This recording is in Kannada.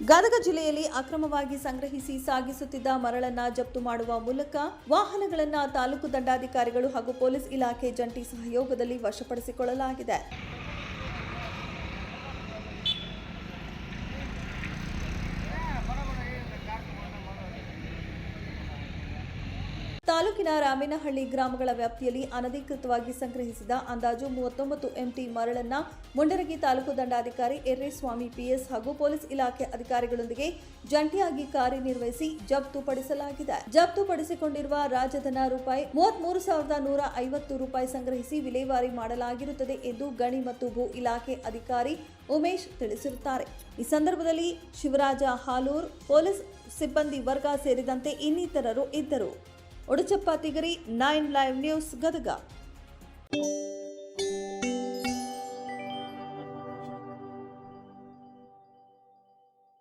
ಗದಗ ಜಿಲ್ಲೆಯಲ್ಲಿ ಅಕ್ರಮವಾಗಿ ಸಂಗ್ರಹಿಸಿ ಸಾಗಿಸುತ್ತಿದ್ದ ಮರಳನ್ನ ಜಪ್ತು ಮಾಡುವ ಮೂಲಕ ವಾಹನಗಳನ್ನ ತಾಲೂಕು ದಂಡಾಧಿಕಾರಿಗಳು ಹಾಗೂ ಪೊಲೀಸ್ ಇಲಾಖೆ ಜಂಟಿ ಸಹಯೋಗದಲ್ಲಿ ವಶಪಡಿಸಿಕೊಳ್ಳಲಾಗಿದೆ. ತಾಲೂಕಿನ ರಾಮೇನಹಳ್ಳಿ ಗ್ರಾಮಗಳ ವ್ಯಾಪ್ತಿಯಲ್ಲಿ ಅನಧಿಕೃತವಾಗಿ ಸಂಗ್ರಹಿಸಿದ ಅಂದಾಜು ಮೂವತ್ತೊಂಬತ್ತು ಎಂಟಿ ಮರಳನ್ನ ಮುಂಡರಗಿ ತಾಲೂಕು ದಂಡಾಧಿಕಾರಿ ಎರ್ರೇಸ್ವಾಮಿ ಪಿಎಸ್ ಹಾಗೂ ಪೊಲೀಸ್ ಇಲಾಖೆ ಅಧಿಕಾರಿಗಳೊಂದಿಗೆ ಜಂಟಿಯಾಗಿ ಕಾರ್ಯನಿರ್ವಹಿಸಿ ಜಪ್ತುಪಡಿಸಲಾಗಿದೆ ಜಪ್ತುಪಡಿಸಿಕೊಂಡಿರುವ ರಾಜಧನ ರೂಪಾಯಿ ಮೂವತ್ಮೂರು ಸಾವಿರದ ನೂರ ಐವತ್ತು ರೂಪಾಯಿ ಸಂಗ್ರಹಿಸಿ ವಿಲೇವಾರಿ ಮಾಡಲಾಗಿರುತ್ತದೆ ಎಂದು ಗಣಿ ಮತ್ತು ಭೂ ಇಲಾಖೆ ಅಧಿಕಾರಿ ಉಮೇಶ್ ತಿಳಿಸಿರುತ್ತಾರೆ. ಈ ಸಂದರ್ಭದಲ್ಲಿ ಶಿವರಾಜ ಹಾಲೂರ್ ಪೊಲೀಸ್ ಸಿಬ್ಬಂದಿ ವರ್ಗ ಸೇರಿದಂತೆ ಇನ್ನಿತರರು ಇದ್ದರು. Uduchappa Tigari nine live news Gadag.